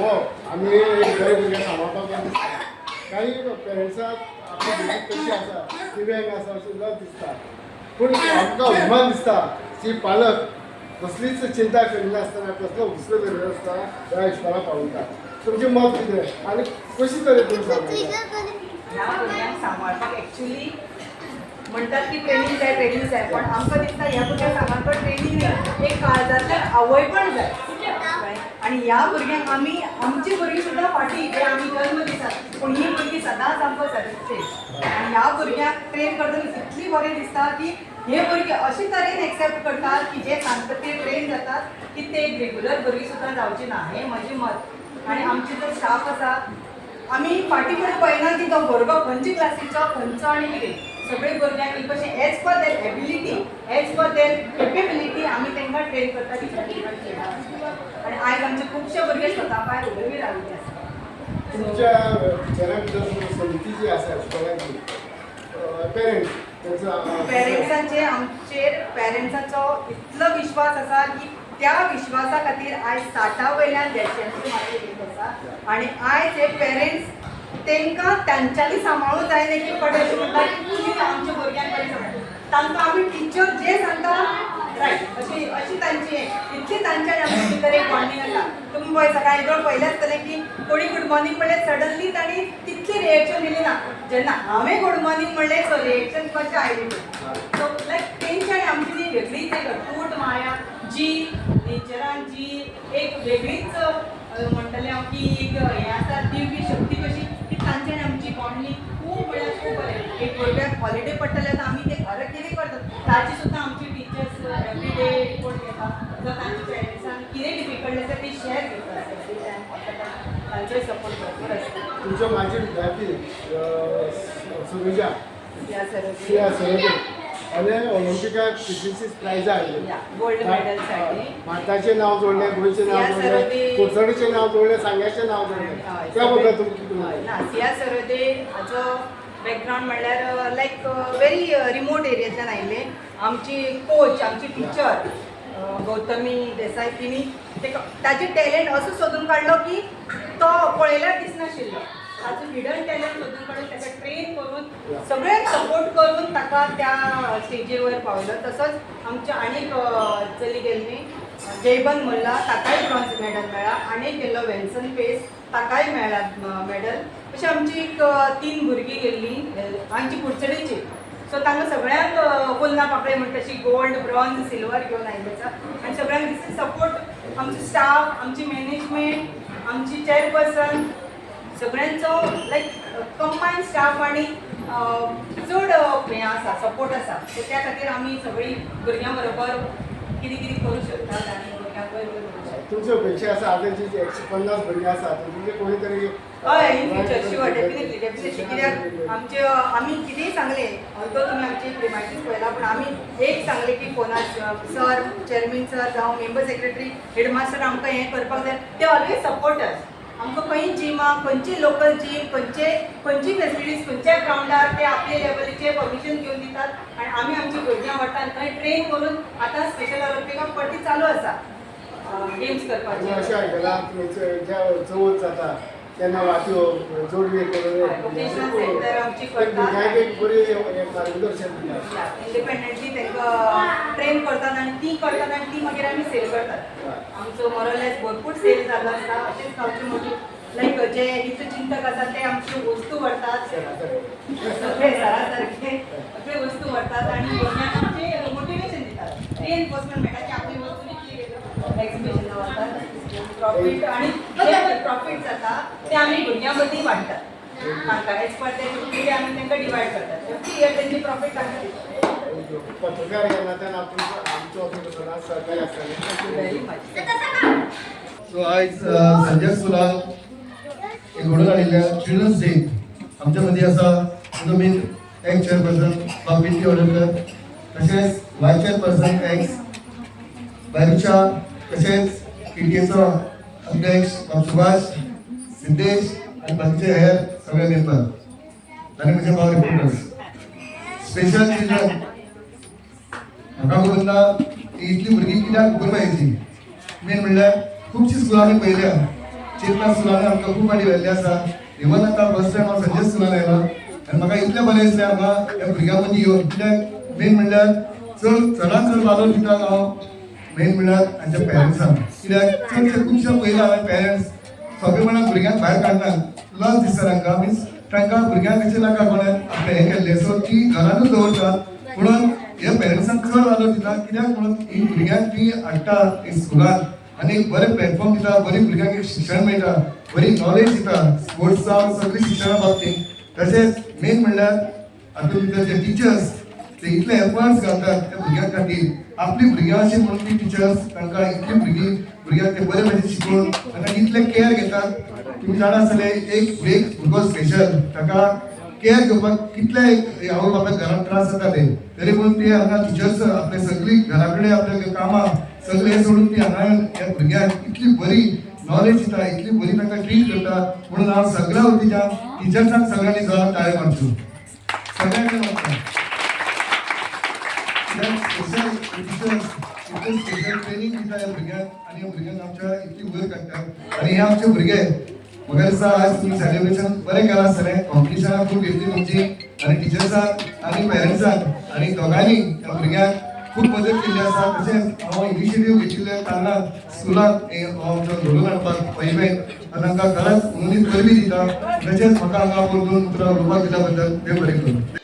हो सांगप आमी भुरग्यांक सांबाळपाक काही पेरंट्साक आपली भुरगीं कशी आसा दिव्यांग आसा अशें लज दिसता पूण आमकां अभिमान दिसता की पालक कसलीच चिंता करिनासतना कसलो हुस्को करिनासतना ह्या इश्कोला पावयता तुमचें मत कितें आनी कशी तरेन तुमी सांगता ह्या भुरग्यांक सांबाळपाक एक्चुली म्हणटात की ट्रेनिंग जाय ट्रेनिंग जाय पण आमकां दिसता ह्या भुरग्यांक सांबाळपाक ट्रेनिंग जाय एक काळजांतल्यान आवय पण जाय. आणि ह्या भुरग्यांक आमी आमची भुरगीं सुद्दां फाटीं जे आमी जल्म दितात पूण ही भुरगीं सदांच आमकां सारकें आनी ह्या भुरग्यांक ट्रेन करतना इतली बरें दिसता की हे भुरगे अशे तरेन एक्सेप्ट करतात की जे सांगता ते ट्रेन जातात की ते एक रेग्युलर भुरगीं सुद्दां जावची ना हें म्हजें मत. आनी आमचे जो स्टाफ आसा आमी फाटीं फुडें पळयना की तो भुरगो खंयच्या क्लासीचो खंयचो आनी कितें सगळे भुरग्यांक एक कशें as per their ability as per their capability आमी तांकां ट्रेन करता की आनी आयज आमचे खुबशे भुरगे स्वता पांयार उबे बी राविल्ले आसा तुमच्या भितर समिती जी आसा इस्कॉलाची पेरंट्स त्यांचा पेरेंट्सांचे आमचेर पेरेंट्साचो इतलो विश्वास आसा की त्या विश्वासा खातीर आयज साठा वयल्यान देडश्यांची मागणी येत आसा आनी आयज हे पेरेंट्स तांकां तांच्यांनी सांबाळूं जाय की पडे अशें म्हणटा की तुमी आमच्या भुरग्यांक बरें सांबाळ तांकां आमी टिचर जे सांगता अशी अशी तांची हें इतली तांच्यानी भितर एक बॉन्डिंग आसा तुमी पळय सकाळी जर पयलें आसतलें की कोणी गुड मॉर्निंग म्हणलें सडनली तांणी तितली रिएक्शन दिली ना. जेन्ना हांवें गुड मॉर्निंग म्हणलें सो रिएक्शन कशें आयली सो लायक तेंच्यानी आमची जी वेगळीच एक अटूट माया जी नेचरान जी एक वेगळीच म्हणटलें हांव की एक हें आसा दिवपी शक्ती कशी की तांच्यानी आमची बॉन्डिंग खूब म्हळ्यार खूब बरें एक भुरग्याक हॉलिडे पडटले आतां आमी ते घर कितें करतात. ताची सुद्दां आमची घेतात जर तांच्या पेरंट्सान कितें डिफिकल्ट आसा ती शेअर टायम तांचोय सपोर्ट भरपूर आसता तुमच्या माझे विद्यार्थी सुविजा या सर श्रेया सरोदे आणि ऑलिम्पिकाक फिफ्टीसीस प्रायझां हाडली गोल्ड भारताचे नाव जोडले गोंयचे नाव जोडले. कुडचडीचे नाव जोडले सांग्याचे नाव जोडले. त्या बद्दल तुमची किती? ना सिया सरोदे हाचो बॅकग्राऊंड म्हणल्यार लायक व्हेरी रिमोट एरियातल्यान आयिल्ले आमची कोच आमची टीचर गौतमी देसाय तिणी तेका ताजे टॅलंट असो सोदून काडलो की तो पळयल्यार दिसनाशिल्लो ताजो हिडन टॅलेंट सोदून काडून ताका ट्रेन करून सगळे सपोर्ट करून ताका त्या स्टेजीवर वयर तसंच तसोच आमच्या आनीक चली गेल्ली जयबंद मुल्ला ताकाय ब्रॉन्झ मेडल मेळ्ळा आनी गेल्लो वेल्सन पेस ताकाय मेळ्ळा मेडल अशी आमची एक तीन भुरगीं गेल्ली आमची कुडचडीची सो तांकां सगळ्यांक फुलना पापडे म्हणटा तशी गोल्ड ब्रॉन्झ सिल्वर घेवन आयिल्ले आसा आनी सगळ्यांक दिस सपोर्ट. आमचो स्टाफ आमची मॅनेजमेंट आमची चेअरपर्सन सगळ्यांचो लायक कंबायन स्टाफ आनी चड हें आसा सपोर्ट आसा सो त्या खातीर आमी सगळीं भुरग्यां बरोबर कितें कितें करूंक शकतात आनी भुरग्यांक वयर वयर आता आसा जी एकशे पन्नास भुरगीं आसा म्हणजे कोणीतरी हय in future sure definitely definitely कित्याक आमचे आमी कितेंय सांगलें ऑल्दो तुमी आमची प्रिमायसीस पळयला पूण आमी एक सांगलें की फोनार सर चेअरमॅन सर जावं मेंबर सेक्रेटरी हेडमास्टर आमकां हें करपाक जाय. ते ऑलवेज सपोर्टर्स आमकां खंय जिमाक खंयची लोकल जीम खंयचे खंयची फेसिलिटीज खंयच्या ग्रावंडार ते आपले लेवलीचे परमिशन घेवन दितात. आनी आमी आमची भुरग्यां वाटान थंय ट्रेन करून आतां स्पेशल ऑलिंपिकाक परती चालू आसा गेम्स आनी अशें करपाचे आयकलां तुमचे ज्या चवथ जाता तेन्ना वाट्यो जोडवी करून एक बरी मार्गदर्शन इंडिपेंडंटली तांकां ट्रेन करतात आनी ती करतात आनी ती मागीर आमी सेल करतात. आमचो मोरलेस भरपूर सेल जाल्लो आसा अशेंच गांवची मोठी लायक जे हितचिंतक आसात ते आमच्यो वस्तू व्हरतात सगळे सरा सारखे सगळे वस्तू व्हरतात आनी भुरग्यांक आमचे मोटिवेशन दितात. रिएनफोर्समेंट मेळटा की आपली वस्तू. एक्झिबिशनां वतात प्रॉफीट आनी जे प्रॉफीट जाता ते आमी भुरग्यां मदीं वांटतात तांकां एज पर ते फिफ्टी आमी तांकां डिवायड करतात फिफ्टी इयर तेंची प्रॉफीट पत्रकार आमचो सहकार्य आसतलें सो आयज संजय स्कुलाक एक घडोवन हाडिल्ल्या चिल्ड्रन्स डे. आमच्या मदीं आसा नवीन एक्स चेअरपर्सन बाब ऑर्डरकर तशेंच वायस चेअरपर्सन एक्स बायरुचा तशेंच पीटीएचो अध्यक्ष सुभाष सिद्धेश आनी बाकीचे हेर सगळे मेंबर आनी म्हजे भाव रिपोर्टर्स स्पेशल चिल्ड्रन म्हाका खबर ना ती इतली भुरगीं कित्याक खबर पाहिजे मेन म्हणल्यार खुबशीं स्कुलांनी पळयल्या पयल्या चेतना स्कुलांनी आमकां खूब फाटी व्हेल्ली आसा इवन आतां फर्स्ट टायम हांव संजय स्कुलान आयला आनी म्हाका इतलें बरें दिसलें हांगा ह्या भुरग्यां मदीं येवन कित्याक मेन म्हणल्यार चड चडांत चड वालोर दिता हांव मेन म्हणल्यार तांच्या पेरंट्सांक कित्याक चडशे खुबशे पयला हांवें पेरंट्स सगळे म्हणून भुरग्यांक भायर काडनात लस दिसता तांकां मिन्स तांकां भुरग्यांक कशें नाका कोणें आपलें हें केल्लें सो ती घरानूच दवरतात म्हणून हे पेरंट्सांक चड वालोर दिता कित्याक म्हणून ही भुरग्यांक ती हाडटा एक स्कुलान आनी बरें प्लॅटफॉर्म दिता बरी भुरग्यांक एक शिक्षण मेळटा बरी नॉलेज दिता स्पोर्ट्सा सगळी शिक्षणा बाबतींत तशेंच मेन म्हणल्यार हातूंत भितर जे टिचर्स ते इतले एफर्ट्स घालतात त्या भुरग्यां खातीर आपली भुरग्यां अशी म्हणून ती टिचर्स तांकां इतली भुरगीं भुरग्यांक ते बरे भशेन शिकोवन तांकां इतले केअर घेतात. तुम्ही जाणा आसतले एक एक भुरगो स्पेशल ताका केअर घेवपाक कितले आवय बापायक घरांत त्रास जाताले तरी पूण ते हांगा टिचर्स आपले सगळी घरा कडेन आपले कामां सगळे सोडून ती हांगा ह्या भुरग्यांक इतली बरी नॉलेज दिता इतली बरी तांकां ट्रीट करता म्हणून हांव सगळ्या वतीच्या टिचर्सांक सगळ्यांनी जबाबदारी मारचो सगळ्यांनी मारता स्पेशल स्पेशल ट्रेनिंग दिता ह्या भुरग्यांक आनी ह्या भुरग्यांक आमच्या इतली वयर काडटात आनी हे आमचे भुरगे म्हाका दिसता आज तुमी सेलिब्रेशन बरें केलां आसतलें कॉम्पिटिशनां खूब घेतली तुमची. आनी टिचर्सांक आनी पेरंट्सांक आनी दोगांनी ह्या भुरग्यांक खूब मदत केल्ली आसा तशेंच हांव इनिशिएटीव घेतिल्ले कारणान स्कुलांत हे घडोवन हाडपाक पयले आनी तांकां खरेंच उमेदीत गरबी दिता तशेंच म्हाका हांगा परतून उतरां उलोवपाक दिल्या बद्दल देव बरें करूं